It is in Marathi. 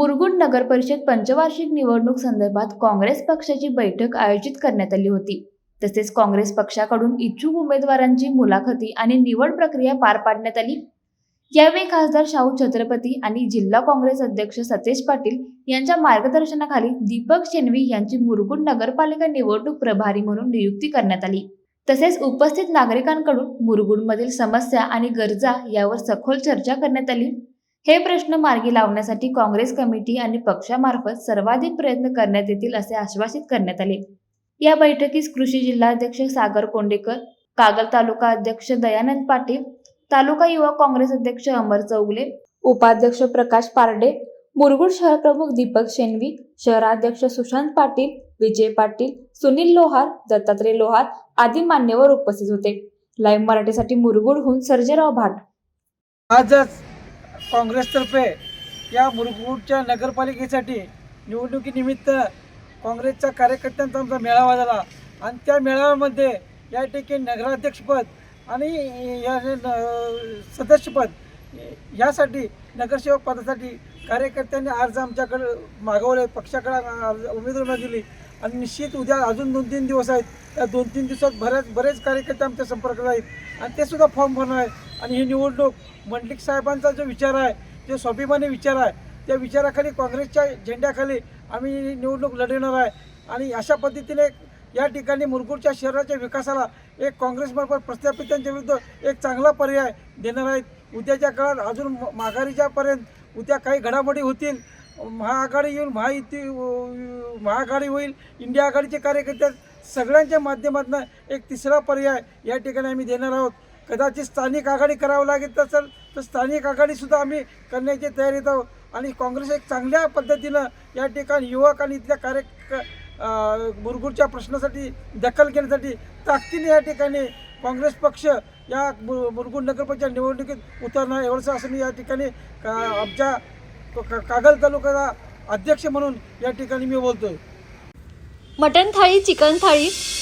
मुरगुड नगर परिषद पंचवार्षिक निवडणूक संदर्भात काँग्रेस पक्षाची बैठक आयोजित करण्यात आली होती. तसेच काँग्रेस पक्षाकडून इच्छुक उमेदवारांची मुलाखती आणि निवड प्रक्रिया पार पाडण्यात आली. यावेळी खासदार शाहू छत्रपती आणि जिल्हा काँग्रेस अध्यक्ष सतेज पाटील यांच्या मार्गदर्शनाखाली दीपक शेनवी यांची मुरगुड नगरपालिका निवडणूक प्रभारी म्हणून नियुक्ती करण्यात आली. तसेच उपस्थित नागरिकांकडून मुरगुडमधील समस्या आणि गरजा यावर सखोल चर्चा करण्यात आली. हे प्रश्न मार्गी लावण्यासाठी काँग्रेस कमिटी आणि पक्षामार्फत सर्वाधिक प्रयत्न करण्यात येतील असे आश्वासित करण्यात आले. या बैठकीस कृषी जिल्हाध्यक्ष सागर कोंडेकर कागल तालुका अध्यक्ष दयानंद पाटील तालुका युवा काँग्रेस अध्यक्ष अमर चौगले उपाध्यक्ष प्रकाश पारडे मुरगुड शहर प्रमुख दीपक शेनवी शहराध्यक्ष सुशांत पाटील विजय पाटील सुनील लोहार दत्तात्रय लोहार आदी मान्यवर उपस्थित होते. लाईव्ह मराठीसाठी मुरगुडहून सर्जेराव भाट. आजच काँग्रेसतर्फे या मुरगूडच्या नगरपालिकेसाठी निवडणुकीनिमित्त काँग्रेसच्या कार्यकर्त्यांचा आमचा मेळावा झाला. आणि त्या मेळाव्यामध्ये या ठिकाणी नगराध्यक्षपद आणि या न- सदस्यपद यासाठी नगरसेवक पदासाठी कार्यकर्त्यांनी अर्ज आमच्याकडे मागवले पक्षाकडे अर्ज उमेदवार दिली. आणि निश्चित उद्या अजून दोन तीन दिवस आहेत. त्या दोन तीन दिवसात बऱ्याच बरेच कार्यकर्ते आमच्या संपर्कात आहेत. आणि ते सुद्धा फॉर्म भरणार आहेत. आणि ही निवडणूक मंडलिक साहेबांचा जो विचार आहे जो स्वाभिमानी विचार आहे त्या विचाराखाली काँग्रेसच्या झेंड्याखाली आम्ही ही निवडणूक लढवणार आहे. आणि अशा पद्धतीने या ठिकाणी मुरगुडच्या शहराच्या विकासाला एक काँग्रेसमार्फत प्रस्थापितांच्या विरुद्ध एक चांगला पर्याय देणार आहेत. उद्याच्या काळात अजून म- माघारीच्यापर्यंत उद्या काही घडामोडी होतील. महाआघाडी येऊन महायुती महाआघाडी होईल इंडिया आघाडीचे कार्यकर्ते सगळ्यांच्या माध्यमातून एक तिसरा पर्याय या ठिकाणी आम्ही देणार आहोत. कदाचित स्थानिक आघाडी करावं लागत असेल तर स्थानिक आघाडीसुद्धा आम्ही करण्याची तयारीत आहोत आणि काँग्रेस एक चांगल्या पद्धतीनं या ठिकाणी युवक आणि इथल्या कार्य मुरगूरच्या प्रश्नासाठी दखल घेण्यासाठी ताकदीने या ठिकाणी काँग्रेस पक्ष या मु- मुरगुड नगरपंचायत निवडणुकीत उतरणार एवढंसं असं मी या ठिकाणी का- आमच्या का कागल तालुक्याचा अध्यक्ष म्हणून या ठिकाणी मी बोलतोय. Mutton thali chicken thali